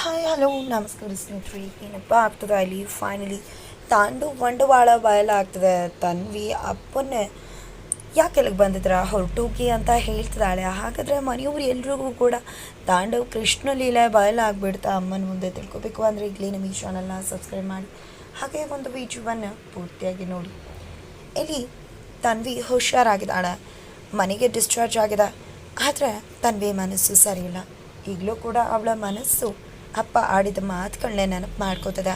Hi hello ನಮಸ್ಕಾರ ಸ್ನೇಹಿತರೆ ಏನಪ್ಪ ಆಗ್ತದೆ? ಅಲ್ಲಿ ಫೈನಲಿ ತಾಂಡು ಬಂಡವಾಳ ಬಯಲಾಗ್ತದೆ ತನ್ವಿ, ಅಪ್ಪನ. ಯಾಕೆ ಎಲ್ಲಿಗೆ ಬಂದಿದ್ರ ಹೊರಟೋಗಿ ಅಂತ ಹೇಳ್ತಿದ್ದಾಳೆ. ಹಾಗಾದರೆ ಮನೆಯವ್ರು ಎಲ್ರಿಗೂ ಕೂಡ ತಾಂಡವ್ ಕೃಷ್ಣ ಲೀಲೆ ಬಯಲ ಆಗ್ಬಿಡ್ತಾ ಅಮ್ಮನ ಮುಂದೆ ತಿಳ್ಕೊಬೇಕು ಅಂದರೆ ಈಗಲೇ ನಮ್ಮ ಈ ಚಾನಲ್ನ ಸಬ್ಸ್ಕ್ರೈಬ್ ಮಾಡಿ. ಹಾಗೆ ಒಂದು ವಿಡಿಯೋವನ್ನು ಪೂರ್ತಿಯಾಗಿ ನೋಡಿ. ಇಲ್ಲಿ ತನ್ವಿ ಹುಷಾರಾಗಿದ್ದಾಳೆ. ಮನೆಗೆ ಡಿಸ್ಚಾರ್ಜ್ ಆಗಿದೆ. ಆದರೆ ತನ್ವಿ ಮನಸ್ಸು ಸರಿಯಿಲ್ಲ ಈಗಲೂ ಕೂಡ ಅವಳ ಮನಸ್ಸು ಅಪ್ಪ ಆಡಿದ ಮಾತುಗಳನ್ನೇ ನೆನಪು ಮಾಡ್ಕೋತದ.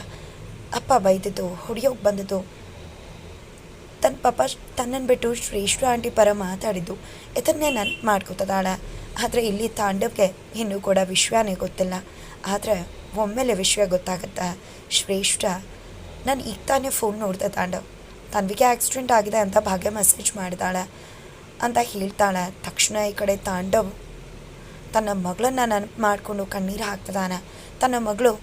ಅಪ್ಪ ಬೈದಿದ್ದು ಹೊಡಿಯೋಕೆ ಬಂದದ್ದು. ತನ್ನ ಪಾಪ ತನ್ನನ್ನು ಬಿಟ್ಟು ಶ್ರೇಷ್ಠ ಆಂಟಿ ಪರ ಮಾತಾಡಿದ್ದು. ಇದನ್ನೇ ನೆನಪು ಮಾಡ್ಕೋತದಾಳ ಆದರೆ ಇಲ್ಲಿ ತಾಂಡವಕ್ಕೆ ಇನ್ನೂ ಕೂಡ ವಿಶ್ವನೇ ಗೊತ್ತಿಲ್ಲ. ಆದರೆ ಒಮ್ಮೆಲೆ ವಿಶ್ವ ಗೊತ್ತಾಗತ್ತಾ. ಶ್ರೇಷ್ಠ, ನಾನು ಈಗ ತಾನೇ ಫೋನ್ ನೋಡ್ದೆ ತಾಂಡವ್. ತನ್ವಿಗೆ ಆಕ್ಸಿಡೆಂಟ್ ಆಗಿದೆ ಅಂತ ಭಾಗ್ಯ ಮೆಸೇಜ್ ಮಾಡಿದಾಳೆ ಅಂತ ಹೇಳ್ತಾಳೆ ತಕ್ಷಣ ಈ ಕಡೆ ತಾಂಡವ್ ತನ್ನ ಮಗಳನ್ನ ನೆನಪು ಮಾಡಿಕೊಂಡು ಕಣ್ಣೀರು ಹಾಕ್ತದಾನೆ ತನ್ನ ಮಗಳು,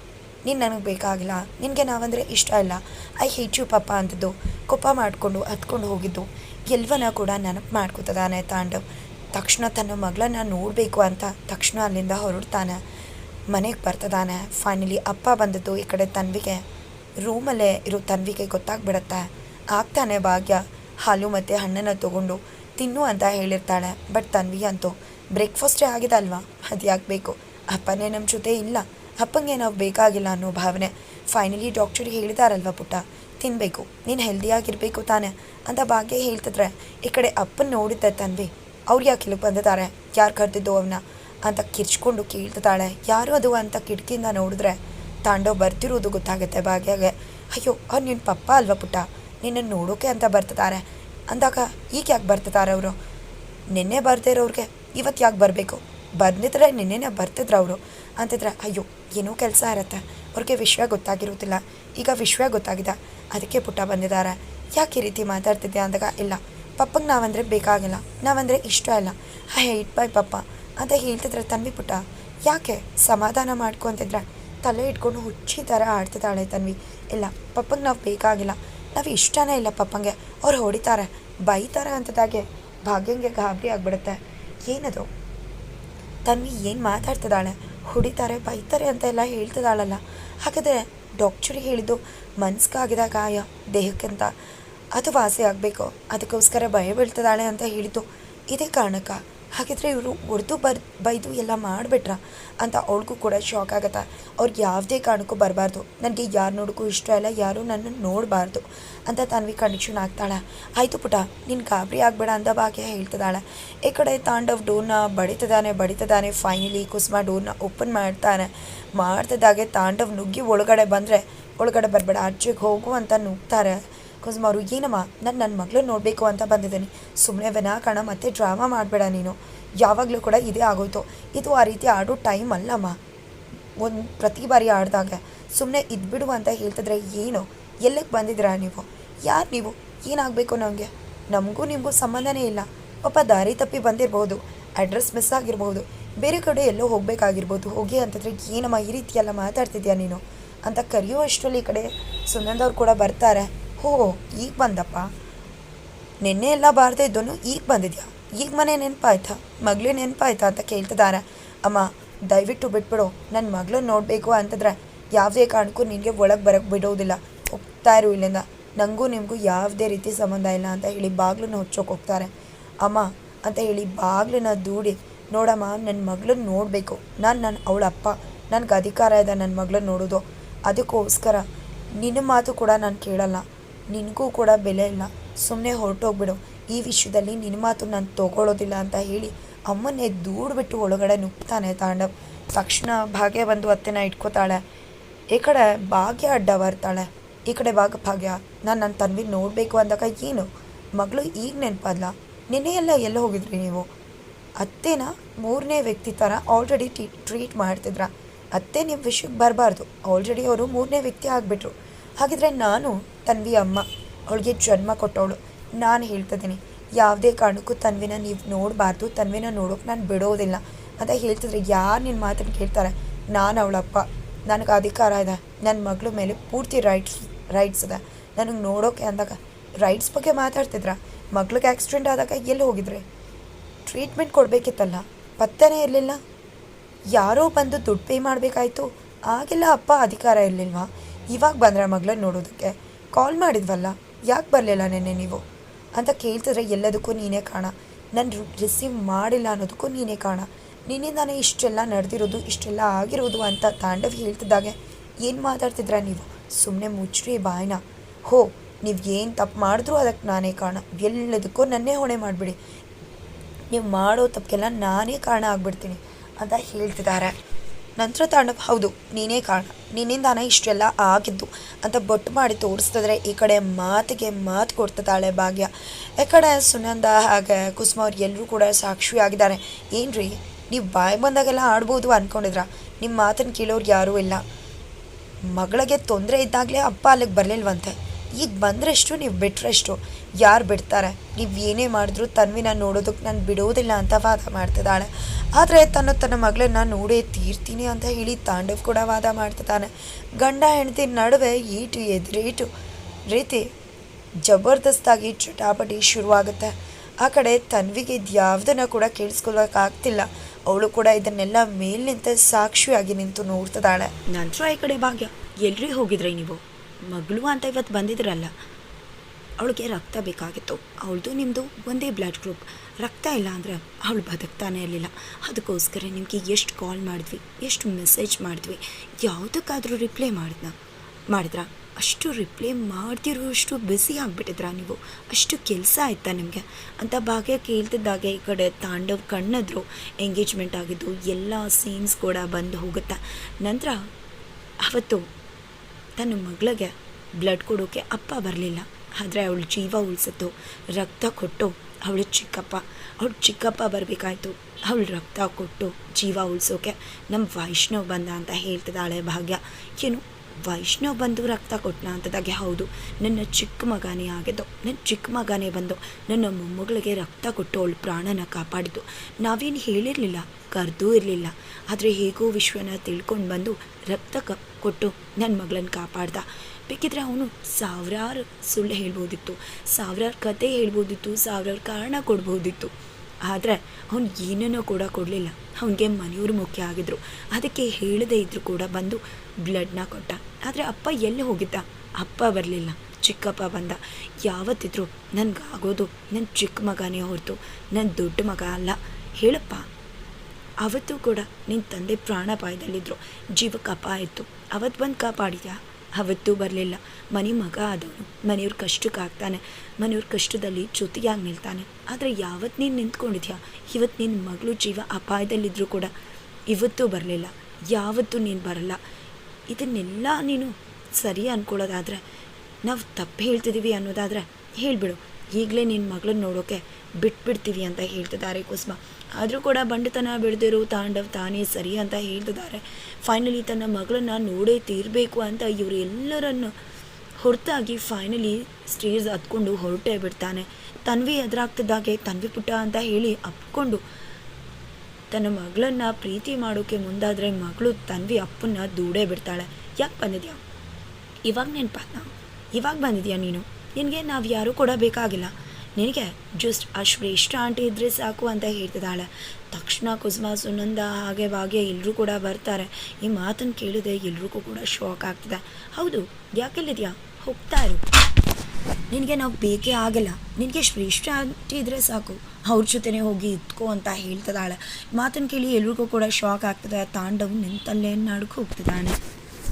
ನೀನು ನನಗೆ ಬೇಕಾಗಿಲ್ಲ. ನಿನಗೆ ನಾವಂದರೆ ಇಷ್ಟ ಇಲ್ಲ. ಐ ಹೇಟ್ ಯು ಪಪ್ಪ ಅಂತದ್ದು. ಕೋಪ ಮಾಡಿಕೊಂಡು ಹತ್ಕೊಂಡು ಹೋಗಿದ್ದು. ಎಲ್ವನ ಕೂಡ ನೆನಪು ಮಾಡ್ಕೊತದಾನೆ ತಾಂಡವ್. ತಕ್ಷಣ ತನ್ನ ಮಗಳನ್ನ ನೋಡಬೇಕು ಅಂತ ತಕ್ಷಣ ಅಲ್ಲಿಂದ ಹೊರಡ್ತಾನೆ. ಮನೆಗೆ ಬರ್ತದಾನೆ. ಫೈನಲಿ ಅಪ್ಪ ಬಂದದ್ದು ಈ ಕಡೆ ತನ್ವಿಗೆ. ರೂಮಲ್ಲೇ ಇರೋ ತನ್ವಿಗೆ ಗೊತ್ತಾಗ್ಬಿಡತ್ತೆ. ಆಗ್ತಾನೆ ಭಾಗ್ಯ. ಹಾಲು ಮತ್ತು ಹಣ್ಣನ್ನು ತಗೊಂಡು ತಿನ್ನು ಅಂತ ಹೇಳಿರ್ತಾಳೆ. ಬಟ್ ತನ್ವಿ ಅಂತೂ, ಬ್ರೇಕ್ಫಾಸ್ಟೇ ಆಗಿದೆ ಅಲ್ವಾ ಅದು ಯಾಕೆ ಬೇಕು? ಅಪ್ಪನೇ ನಮ್ಮ ಜೊತೆ ಇಲ್ಲ. ಅಪ್ಪಂಗೆ ನಾವು ಬೇಕಾಗಿಲ್ಲ ಅನ್ನೋ ಭಾವನೆ. ಫೈನಲಿ ಡಾಕ್ಟರ್ ಹೇಳಿದಾರಲ್ವ ಪುಟ್ಟ? ತಿನ್ನಬೇಕು ನೀನು ಹೆಲ್ದಿಯಾಗಿರಬೇಕು ತಾನೆ ಅಂತ ಭಾಗ್ಯ ಹೇಳ್ತಿದ್ರೆ, ಈ ಕಡೆ ಅಪ್ಪನ ನೋಡಿದ್ದೆ ತನ್ವಿ, ಅವ್ರು ಯಾಕೆ ಇಲ್ಲಿಗೆ ಬಂದಿದ್ದಾರೆ ಯಾರು ಕರೆದಿದ್ದು ಅವನ? ಅಂತ ಕಿರ್ಚ್ಕೊಂಡು ಕೇಳ್ತಿದ್ದಾಳೆ. ಯಾರು ಅದು ಅಂತ ಕಿಟಕಿಯಿಂದ ನೋಡಿದ್ರೆ ತಾಂಡೋ ಬರ್ತಿರೋದು ಗೊತ್ತಾಗುತ್ತೆ ಭಾಗ್ಯಗೆ. ಅಯ್ಯೋ, ಅವ್ರು ನಿನ್ನ ಪಪ್ಪ ಅಲ್ವಾ ಪುಟ್ಟ? ನಿನ್ನನ್ನು ನೋಡೋಕೆ ಅಂತ ಬರ್ತಿದ್ದಾರೆ ಅಂದಾಗ ಈಗ ಯಾಕೆ ಬರ್ತಿದ್ದಾರೆ ಅವರು? ನಿನ್ನೆ ಬರ್ದೇ ಇರೋರಿಗೆ ಇವತ್ತು ಯಾಕೆ ಬರಬೇಕು? ಬಂದಿದ್ರೆ ನಿನ್ನೆನೇ ಬರ್ತಿದ್ರು ಅವರು. ಅಂತಿದ್ರೆ, ಅಯ್ಯೋ, ಏನೋ ಕೆಲಸ ಇರತ್ತೆ. ಅವ್ರಿಗೆ ವಿಷಯ ಗೊತ್ತಾಗಿರೋದಿಲ್ಲ. ಈಗ ವಿಷಯ ಗೊತ್ತಾಗಿದೆ. ಅದಕ್ಕೆ ಪುಟ್ಟ ಬಂದಿದ್ದಾರೆ. ಯಾಕೆ ಈ ರೀತಿ ಮಾತಾಡ್ತಿದ್ಯಾ? ಅಂದಾಗ, ಇಲ್ಲ. ಪಪ್ಪಂಗೆ ನಾವಂದರೆ ಬೇಕಾಗಿಲ್ಲ. ನಾವಂದರೆ ಇಷ್ಟ ಇಲ್ಲ. I hate bye papa. ಅಂತ ಹೇಳ್ತಿದ್ರೆ, ತನ್ವಿ ಪುಟ್ಟ, ಯಾಕೆ ಸಮಾಧಾನ ಮಾಡ್ಕೊಂತಿದ್ರೆ ತಲೆ ಇಟ್ಕೊಂಡು ಹುಚ್ಚಿ ಥರ ಆಡ್ತಿದ್ದಾಳೆ ತನ್ವಿ. ಇಲ್ಲ, ಪಪ್ಪಂಗೆ ನಾವು ಬೇಕಾಗಿಲ್ಲ. ನಾವು ಇಷ್ಟನೇ ಇಲ್ಲ ಪಪ್ಪಂಗೆ. ಅವ್ರು ಹೊಡಿತಾರೆ. ಬೈತಾರೆ ಅಂತದಾಗೆ ಭಾಗ್ಯಂಗೆ ಗಾಬರಿ ಆಗಿಬಿಡುತ್ತೆ. ಏನದು? ತನ್ವಿ ಏನು ಮಾತಾಡ್ತಿದ್ದಾಳೆ? ಹೊಡಿತಾರೆ, ಬೈತಾರೆ ಅಂತ ಎಲ್ಲ ಹೇಳ್ತಿದ್ದಾಳಲ್ಲ. ಹಾಗಾದರೆ ಡಾಕ್ಟ್ರಿಗೆ ಹೇಳಿದ್ದು ಮನ್ಸ್ಗಾಗಿದ ಗಾಯ, ದೇಹಕ್ಕಿಂತ ಅದು ವಾಸಿ ಆಗಬೇಕು. ಅದಕ್ಕೋಸ್ಕರ ಭಯ ಬೀಳ್ತಿದ್ದಾಳೆ ಅಂತ ಹೇಳಿದ್ದು. ಇದೇ ಕಾರಣಕ್ಕ. ಹಾಗಿದ್ರೆ ಇವರು ಹೊಡೆದು ಬರ್, ಬೈದು ಎಲ್ಲ ಮಾಡಿಬಿಟ್ರ ಅಂತ ಅವಳಿಗೂ ಕೂಡ ಶಾಕ್ ಆಗುತ್ತೆ. ಅವ್ರಿಗೆ ಯಾವುದೇ ಕಾರಣಕ್ಕೂ ಬರಬಾರ್ದು. ನನಗೆ ಯಾರು ನೋಡೋಕ್ಕೂ ಇಷ್ಟ ಇಲ್ಲ, ಯಾರೂ ನನ್ನ ನೋಡಬಾರ್ದು ಅಂತ ತನ್ವಿ ಕನೆಕ್ಷನ್ ಆಗ್ತಾಳೆ. ಆಯಿತು ಪುಟ, ನೀನು ಗಾಬರಿ ಆಗಬೇಡ ಅಂತ ಭಾಗ್ಯ ಹೇಳ್ತಿದ್ದಾಳೆ. ಈ ಕಡೆ ತಾಂಡವ್ ಡೋರ್ನ ಬಡಿತದಾನೆ ಬಡಿತದಾನೆ ಫೈನಲಿ ಕುಸುಮ ಡೋರ್ನ ಓಪನ್ ಮಾಡ್ತಾನೆ. ಮಾಡ್ತಿದ್ದಾಗೆ ತಾಂಡವ್ ನುಗ್ಗಿ ಒಳಗಡೆ ಬಂದರೆ, ಒಳಗಡೆ ಬರಬೇಡ ಆಚೆಗೆ ಹೋಗು ಅಂತ ನುಗ್ತಾರೆ ಕುಸುಮ ಅವರು ಏನಮ್ಮ ನಾನು ನನ್ನ ಮಗಳು ನೋಡಬೇಕು ಅಂತ ಬಂದಿದ್ದೀನಿ. ಸುಮ್ಮನೆ ಕಣ ಮತ್ತೆ ಡ್ರಾಮಾ ಮಾಡಬೇಡ ನೀನು. ಯಾವಾಗಲೂ ಕೂಡ ಇದೇ ಆಗೋಯ್ತು. ಇದು ಆ ರೀತಿ ಆಡೋ ಟೈಮ್ ಅಲ್ಲಮ್ಮ. ಒಂದು ಪ್ರತಿ ಬಾರಿ ಆಡಿದಾಗ. ಸುಮ್ಮನೆ ಇದ್ಬಿಡು ಅಂತ ಹೇಳ್ತಿದ್ರೆ ಏನು? ಎಲ್ಲಕ್ಕೆ ಬಂದಿದ್ದೀರಾ ನೀವು? ಯಾರು ನೀವು? ಏನಾಗಬೇಕು ನನಗೆ ನಮಗೂ ನಿಮಗೂ ಸಂಬಂಧನೇ ಇಲ್ಲ. ಪಾಪ ದಾರಿ ತಪ್ಪಿ ಬಂದಿರ್ಬೋದು. ಅಡ್ರೆಸ್ ಮಿಸ್ ಆಗಿರ್ಬೋದು. ಬೇರೆ ಕಡೆ ಎಲ್ಲೋ ಹೋಗಬೇಕಾಗಿರ್ಬೋದು. ಹೋಗಿ ಅಂತಂದರೆ ಏನಮ್ಮ, ಈ ರೀತಿಯೆಲ್ಲ ಮಾತಾಡ್ತಿದ್ಯಾ ನೀನು? ಅಂತ ಕರೆಯೋ ಅಷ್ಟರಲ್ಲಿ ಈ ಕಡೆ ಸುನಂದವ್ರು ಕೂಡ ಬರ್ತಾರೆ. ಹೋ ಈಗ ಬಂದಪ್ಪ. ನಿನ್ನೆ ಎಲ್ಲ ಬಾರದೇ ಇದ್ದೋನು ಈಗ ಬಂದಿದ್ಯಾ? ಈಗ ಮನೆ ನೆನಪಾಯ್ತಾ? ಮಗಳೇ ನೆನಪಾಯ್ತಾ ಅಂತ ಕೇಳ್ತಿದ್ದಾರೆ ಅಮ್ಮ, ದಯವಿಟ್ಟು ಬಿಟ್ಬಿಡು. ನನ್ನ ಮಗಳನ್ನ ನೋಡಬೇಕು ಅಂತಂದ್ರೆ ಯಾವುದೇ ಕಾರಣಕ್ಕೂ ನಿನಗೆ ಒಳಗೆ ಬರೋಕ್ಕೆ ಬಿಡೋದಿಲ್ಲ. ಹೋಗ್ತಾ ಇರು ಇಲ್ಲಿಂದ. ನನಗೂ ನಿಮಗೂ ಯಾವುದೇ ರೀತಿ ಸಂಬಂಧ ಇಲ್ಲ ಅಂತ ಹೇಳಿ ಬಾಗಿಲನ್ನ ಹೊಚ್ಚೋಕೆ ಹೋಗ್ತಾರೆ. ಅಮ್ಮ, ಅಂತ ಹೇಳಿ ಬಾಗಿಲನ್ನ ದೂಡಿ, ನೋಡಮ್ಮ ನನ್ನ ಮಗಳನ್ನ ನೋಡಬೇಕು. ನಾನು ನನ್ನ ಅವಳ ಅಪ್ಪ. ನನಗೆ ಅಧಿಕಾರ ಇದೆ ನನ್ನ ಮಗಳನ್ನ ನೋಡೋದು. ಅದಕ್ಕೋಸ್ಕರ ನಿನ್ನ ಮಾತು ಕೂಡ ನಾನು ಕೇಳಲ್ಲ. ನಿನಗೂ ಕೂಡ ಬೆಲೆ ಇಲ್ಲ. ಸುಮ್ಮನೆ ಹೊರಟೋಗ್ಬಿಡು. ಈ ವಿಷಯದಲ್ಲಿ ನಿನ್ನ ಮಾತು ನಾನು ತಗೊಳ್ಳೋದಿಲ್ಲ ಅಂತ ಹೇಳಿ ಅಮ್ಮನೇ ದೂಡ್ಬಿಟ್ಟು ಒಳಗಡೆ ನುಗ್ತಾನೆ ತಾಂಡವ್. ತಕ್ಷಣ ಭಾಗ್ಯ ಬಂದು ಅತ್ತೆನ ಇಟ್ಕೋತಾಳೆ. ಈ ಕಡೆ ಭಾಗ್ಯ ಅಡ್ಡ ಬರ್ತಾಳೆ ಈ ಕಡೆ ಭಾಗ ಭಾಗ್ಯ. ನಾನು ನನ್ನ ತನ್ವಿ ನೋಡಬೇಕು ಅಂದಾಗ ಏನು? ಮಗಳು ಈಗ ನೆನಪಲ್ಲ ನಿನ್ನೆ ಎಲ್ಲ ಎಲ್ಲ ಹೋಗಿದ್ರಿ ನೀವು? ಅತ್ತೆನ ಮೂರನೇ ವ್ಯಕ್ತಿ ಥರ ಆಲ್ರೆಡಿ ಟ್ರೀಟ್ ಮಾಡ್ತಿದ್ರ. ಅತ್ತೆ ನಿಮ್ಮ ವಿಷಯಕ್ಕೆ ಬರಬಾರ್ದು. ಆಲ್ರೆಡಿ ಅವರು ಮೂರನೇ ವ್ಯಕ್ತಿ ಆಗಿಬಿಟ್ರು. ಹಾಗಿದ್ರೆ ನಾನು ತನ್ವಿ ಅಮ್ಮ. ಅವಳಿಗೆ ಜನ್ಮ ಕೊಟ್ಟವಳು. ನಾನು ಹೇಳ್ತಿದ್ದೀನಿ, ಯಾವುದೇ ಕಾರಣಕ್ಕೂ ತನ್ವಿನ ನೀವು ನೋಡಬಾರ್ದು. ತನ್ವಿನ ನೋಡೋಕೆ ನಾನು ಬಿಡೋದಿಲ್ಲ. ಅಂತ ಹೇಳ್ತಿದ್ರೆ ಯಾರು ನಿನ್ನ ಮಾತನ್ನು ಕೇಳ್ತಾರೆ? ನಾನು ಅವಳಪ್ಪ ನನಗೆ ಅಧಿಕಾರ ಇದೆ. ನನ್ನ ಮಗಳ ಮೇಲೆ ಪೂರ್ತಿ ರೈಟ್ಸ್ ರೈಟ್ಸ್ ಇದೆ. ನನಗೆ ನೋಡೋಕೆ ಅಂದಾಗ ರೈಟ್ಸ್ ಬಗ್ಗೆ ಮಾತಾಡ್ತಿದ್ರ? ಮಗ್ಳಿಗೆ ಆಕ್ಸಿಡೆಂಟ್ ಆದಾಗ ಎಲ್ಲಿ ಹೋಗಿದ್ರೆ? ಟ್ರೀಟ್ಮೆಂಟ್ ಕೊಡಬೇಕಿತ್ತಲ್ಲ? ಪತ್ತೆನೇ ಇರಲಿಲ್ಲ. ಯಾರೋ ಬಂದು ದುಡ್ಡು ಪೇ ಮಾಡಬೇಕಾಯ್ತು. ಆಗೆಲ್ಲ ಅಪ್ಪ ಅಧಿಕಾರ ಇರಲಿಲ್ವಾ? ಇವಾಗ ಬಂದ್ರೆ ಮಗಳನ್ನ ನೋಡೋದಕ್ಕೆ ಕಾಲ್ ಮಾಡಿದ್ವಲ್ಲ? ಯಾಕೆ ಬರಲಿಲ್ಲ ನೆನ್ನೆ ನೀವು? ಅಂತ ಕೇಳ್ತಿದ್ರೆ ಎಲ್ಲದಕ್ಕೂ ನೀನೇ ಕಾಣ. ನಾನು ರಿಸೀವ್ ಮಾಡಿಲ್ಲ ಅನ್ನೋದಕ್ಕೂ ನೀನೇ ಕಾಣ. ನಿನ್ನಿಂದಾನೇ ಇಷ್ಟೆಲ್ಲ ನಡೆದಿರೋದು, ಇಷ್ಟೆಲ್ಲ ಆಗಿರೋದು ಅಂತ ತಾಂಡವ್ ಹೇಳ್ತಿದ್ದಾಗೆ. ಏನು ಮಾತಾಡ್ತಿದ್ರ ನೀವು? ಸುಮ್ಮನೆ ಮುಚ್ಚ್ರಿ ಬಾಯ್ನ. ಹೋ, ನೀವು ಏನು ತಪ್ಪು ಮಾಡಿದ್ರೂ ಅದಕ್ಕೆ ನಾನೇ ಕಾರಣ ಎಲ್ಲದಕ್ಕೂ ನನ್ನೇ ಹೊಣೆ ಮಾಡಿಬಿಡಿ. ನೀವು ಮಾಡೋ ತಪ್ಪಿಗೆಲ್ಲ ನಾನೇ ಕಾರಣ ಆಗ್ಬಿಡ್ತೀನಿ ಅಂತ ಹೇಳ್ತಿದ್ದಾರೆ. ನಂತರ ತಾಂಡವ್, ಹೌದು, ನೀನೇ ಕಾರಣ. ನಿನ್ನಿಂದಾನೇ ಇಷ್ಟೆಲ್ಲ ಆಗಿದ್ದು ಅಂತ ಬೊಟ್ಟು ಮಾಡಿ ತೋರಿಸ್ತಿದ್ರೆ ಈ ಕಡೆ ಮಾತಿಗೆ ಮಾತು ಕೊಡ್ತಿದ್ದಾಳೆ ಭಾಗ್ಯ. ಈ ಕಡೆ ಸುನಂದ ಹಾಗೆ ಕುಸುಮ ಅವ್ರು ಎಲ್ಲರೂ ಕೂಡ ಸಾಕ್ಷಿಯಾಗಿದ್ದಾರೆ. ಏನ್ರಿ, ನೀವು ಬಾಯಿ ಬಂದಾಗೆಲ್ಲ ಆಡ್ಬೋದು ಅಂದ್ಕೊಂಡಿದ್ರ ನಿಮ್ಮ ಮಾತನ್ನು ಕೇಳೋರು ಯಾರೂ ಇಲ್ಲ. ಮಗಳಿಗೆ ತೊಂದರೆ ಇದ್ದಾಗಲೇ ಅಪ್ಪ ಅಲ್ಲಿಗೆ ಬರಲಿಲ್ವಂತೆ. ಈಗ ಬಂದರೆಷ್ಟು, ನೀವು ಬಿಟ್ರೆಷ್ಟು? ಯಾರು ಬಿಡ್ತಾರೆ? ನೀವು ಏನೇ ಮಾಡಿದ್ರು ತನ್ವಿನ ನೋಡೋದಕ್ಕೆ ನಾನು ಬಿಡೋದಿಲ್ಲ ಅಂತ ವಾದ ಮಾಡ್ತಿದ್ದಾಳೆ. ಆದರೆ ತನ್ನ ತನ್ನ ಮಗಳನ್ನ ನೋಡೇ ತೀರ್ತೀನಿ ಅಂತ ಹೇಳಿ ತಾಂಡವ್ ಕೂಡ ವಾದ ಮಾಡ್ತಿದ್ದಾನೆ. ಗಂಡ ಹೆಂಡತಿ ನಡುವೆ ಏಟು ಎದುರೇಟು. ರೀತಿ ಜಬರ್ದಸ್ತಾಗಿ ಚಟಾಪಟಿ ಶುರುವಾಗುತ್ತೆ. ಆ ಕಡೆ ತನ್ವಿಗೆ ಇದ್ಯಾವುದನ್ನು ಕೂಡ ಕೇಳಿಸ್ಕೊಳ್ಳೋಕ್ಕಾಗ್ತಿಲ್ಲ ಅವಳು ಕೂಡ ಇದನ್ನೆಲ್ಲ ಮೇಲ್ ನಿಂತ ಸಾಕ್ಷಿಯಾಗಿ ನಿಂತು ನೋಡ್ತಿದ್ದಾಳೆ. ನಂತರ ಈ ಕಡೆ ಭಾಗ್ಯ. ಎಲ್ರಿ ಹೋಗಿದ್ರಿ ನೀವು? ಮಗಳು ಅಂತ ಇವತ್ತು ಬಂದಿದ್ರಲ್ಲ. ಅವಳಿಗೆ ರಕ್ತ ಬೇಕಾಗಿತ್ತು. ಅವಳದು ನಿಮ್ಮದು ಒಂದೇ ಬ್ಲಡ್ ಗ್ರೂಪ್ ರಕ್ತ ಇಲ್ಲ ಅಂದರೆ ಅವಳು ಬದುಕ್ತಾನೆ ಇರಲಿಲ್ಲ. ಅದಕ್ಕೋಸ್ಕರ ನಿಮಗೆ ಎಷ್ಟು ಕಾಲ್ ಮಾಡಿದ್ವಿ, ಎಷ್ಟು ಮೆಸೇಜ್ ಮಾಡಿದ್ವಿ, ಯಾವುದಕ್ಕಾದರೂ ರಿಪ್ಲೈ ಮಾಡಿದ್ನ. ಮಾಡಿದ್ರಾ? ಅಷ್ಟು ರಿಪ್ಲೈ ಮಾಡ್ತಿರೋಷ್ಟು ಬ್ಯುಸಿ ಆಗಿಬಿಟ್ಟಿದ್ರಾ ನೀವು? ಅಷ್ಟು ಕೆಲಸ ಆಯ್ತಾ ನಿಮಗೆ? ಅಂತ ಭಾಗ್ಯ ಕೇಳ್ತಿದ್ದಾಗೆ ಈ ಕಡೆ ತಾಂಡವ್ ಕಣ್ಣದ್ರು. ಎಂಗೇಜ್ಮೆಂಟ್ ಆಗಿದ್ದು ಎಲ್ಲ ಸೀನ್ಸ್ ಕೂಡ ಬಂದು ಹೋಗುತ್ತೆ. ನಂತರ ಅವತ್ತು ತನ್ನ ಮಗಳಿಗೆ ಬ್ಲಡ್ ಕೊಡೋಕೆ ಅಪ್ಪ ಬರಲಿಲ್ಲ. ಆದರೆ ಅವಳು ಜೀವ ಉಳಿಸಿದ್ದು ರಕ್ತ ಕೊಟ್ಟು ಅವಳು ಚಿಕ್ಕಪ್ಪ. ಅವಳು ಚಿಕ್ಕಪ್ಪ ಬರಬೇಕಾಯ್ತು. ಅವಳು ರಕ್ತ ಕೊಟ್ಟು ಜೀವ ಉಳಿಸೋಕೆ ನಮ್ಮ ವೈಷ್ಣವ್ ಬಂದ ಅಂತ ಹೇಳ್ತಿದ್ದಾಳೆ ಭಾಗ್ಯ. ಏನು? ವೈಷ್ಣವ್ ಬಂದು ರಕ್ತ ಕೊಟ್ಟನ ಅಂತದಾಗೆ ಹೌದು. ನನ್ನ ಚಿಕ್ಕ ಮಗನೇ ಆಗಿದ್ದು. ನನ್ನ ಚಿಕ್ಕ ಮಗನೇ ಬಂದು ನನ್ನ ಮೊಮ್ಮಗಳಿಗೆ ರಕ್ತ ಕೊಟ್ಟು ಅವಳು ಪ್ರಾಣನ ಕಾಪಾಡಿದ್ದು. ನಾವೇನು ಹೇಳಿರಲಿಲ್ಲ. ಕರೆದೂ ಇರಲಿಲ್ಲ. ಆದರೆ ಹೇಗೋ ವಿಶ್ವನ ತಿಳ್ಕೊಂಡು ಬಂದು ರಕ್ತ ಕೊಟ್ಟು ನನ್ನ ಮಗಳನ್ನ ಕಾಪಾಡ್ದ. ಬೇಕಿದ್ರೆ ಅವನು ಸಾವಿರಾರು ಸುಳ್ಳು ಹೇಳ್ಬೋದಿತ್ತು, ಸಾವಿರಾರು ಕತೆ ಹೇಳ್ಬೋದಿತ್ತು, ಸಾವಿರಾರು ಕಾರಣ ಕೊಡ್ಬೋದಿತ್ತು. ಆದರೆ ಅವ್ನು ಏನನ್ನೂ ಕೂಡ ಕೊಡಲಿಲ್ಲ. ಅವನಿಗೆ ಮನೆಯವರು ಮುಖ್ಯ ಆಗಿದ್ರು. ಅದಕ್ಕೆ ಹೇಳದೇ ಇದ್ದರೂ ಕೂಡ ಬಂದು ಬ್ಲಡ್ನ ಕೊಟ್ಟ. ಆದರೆ ಅಪ್ಪ ಎಲ್ಲಿ ಹೋಗಿದ್ದ? ಅಪ್ಪ ಬರಲಿಲ್ಲ. ಚಿಕ್ಕಪ್ಪ ಬಂದ. ಯಾವತ್ತಿದ್ರು ನನಗಾಗೋದು ನನ್ನ ಚಿಕ್ಕ ಮಗನೇ ಹೊರತು ನನ್ನ ದೊಡ್ಡ ಮಗ ಅಲ್ಲ. ಹೇಳಪ್ಪ. ಅವತ್ತು ಕೂಡ ನಿನ್ನ ತಂದೆ ಪ್ರಾಣಪಾಯದಲ್ಲಿದ್ದರು ಜೀವಕ್ಕೆ ಅಪಾಯ ಇತ್ತು. ಅವತ್ತು ಬಂದು ಕಾಪಾಡಿದ್ಯಾ? ಅವತ್ತೂ ಬರಲಿಲ್ಲ. ಮನೆ ಮಗ ಆದವನು. ಮನೆಯವ್ರ ಕಷ್ಟಕ್ಕೆ ಆಗ್ತಾನೆ ಮನೆಯವ್ರ ಕಷ್ಟದಲ್ಲಿ ಜೊತೆಯಾಗಿ ನಿಲ್ತಾನೆ. ಆದರೆ ಯಾವತ್ತು ನೀನು ನಿಂತ್ಕೊಂಡಿದ್ಯಾ? ಇವತ್ತು ನಿನ್ನ ಮಗಳು ಜೀವ ಅಪಾಯದಲ್ಲಿದ್ದರೂ ಕೂಡ ಇವತ್ತೂ ಬರಲಿಲ್ಲ. ಯಾವತ್ತೂ ನೀನು ಬರಲ್ಲ. ಇದನ್ನೆಲ್ಲ ನೀನು ಸರಿ ಅಂದ್ಕೊಳ್ಳೋದಾದರೆ ನಾವು ತಪ್ಪು ಹೇಳ್ತಿದ್ದೀವಿ ಅನ್ನೋದಾದರೆ ಹೇಳಿಬಿಡು. ಈಗಲೇ ನಿನ್ನ ಮಗಳನ್ನ ನೋಡೋಕೆ ಬಿಟ್ಬಿಡ್ತೀವಿ ಅಂತ ಹೇಳ್ತಿದ್ದಾರೆ ಕುಸುಮ. ಆದರೂ ಕೂಡ ಬಂಡತನ ಬೆಳೆದಿರೋ ತಾಂಡವ್ ತಾನೇ ಸರಿ ಅಂತ ಹೇಳ್ತಿದ್ದಾರೆ. ಫೈನಲಿ ತನ್ನ ಮಗಳನ್ನ ನೋಡೇ ತೀರಬೇಕು ಅಂತ ಇವರು ಎಲ್ಲರನ್ನು ಹೊರತಾಗಿ ಫೈನಲಿ ಸ್ಟೇಜ್ ಹತ್ಕೊಂಡು ಹೊರಟೇ ಬಿಡ್ತಾನೆ. ತನ್ವಿ ಎದುರಾಗ್ತಿದ್ದಾಗೆ ತನ್ವಿ ಪುಟ್ಟ ಅಂತ ಹೇಳಿ ಅಪ್ಕೊಂಡು ತನ್ನ ಮಗಳನ್ನ ಪ್ರೀತಿ ಮಾಡೋಕ್ಕೆ ಮುಂದಾದರೆ ಮಗಳು ತನ್ವಿ ಅಪ್ಪನ್ನ ದೂಡೇ ಬಿಡ್ತಾಳೆ. ಯಾಕೆ ಬಂದಿದ್ಯಾ? ಇವಾಗ ನೆನಪಾತ ಇವಾಗ ಬಂದಿದ್ಯಾ ನೀನು? ನಿನಗೆ ನಾವು ಯಾರೂ ಕೂಡ ಬೇಕಾಗಿಲ್ಲ ನಿನಗೆ ಜಸ್ಟ್ ಆ ಶ್ರೇಷ್ಠ ಆಂಟಿ ಇದ್ದರೆ ಸಾಕು ಅಂತ ಹೇಳ್ತಿದ್ದಾಳೆ. ತಕ್ಷಣ ಕುಸುಮ, ಸುನಂದ ಹಾಗೆ ಭಾಗ್ಯ ಎಲ್ಲರೂ ಕೂಡ ಬರ್ತಾರೆ. ಈ ಮಾತನ್ನು ಕೇಳಿದೆ ಎಲ್ರಿಗೂ ಕೂಡ ಶಾಕ್ ಆಗ್ತಿದೆ. ಹೌದು, ಯಾಕೆಲ್ಲಿದೆಯಾ? ಹೋಗ್ತಾ ಇರು. ನಿನಗೆ ನಾವು ಬೇಕೇ ಆಗಲ್ಲ. ನಿನಗೆ ಶ್ರೇಷ್ಠ ಆಂಟಿ ಇದ್ದರೆ ಸಾಕು. ಅವ್ರ ಜೊತೆನೇ ಹೋಗಿ ಇದ್ಕೋ ಅಂತ ಹೇಳ್ತಿದ್ದಾಳೆ. ಮಾತನ್ನು ಕೇಳಿ ಎಲ್ರಿಗೂ ಕೂಡ ಶಾಕ್ ಆಗ್ತದೆ. ತಾಂಡವ್ ನಿಂತಲ್ಲೇ ನಡ್ಕೊ ಹೋಗ್ತಿದ್ದಾನೆ.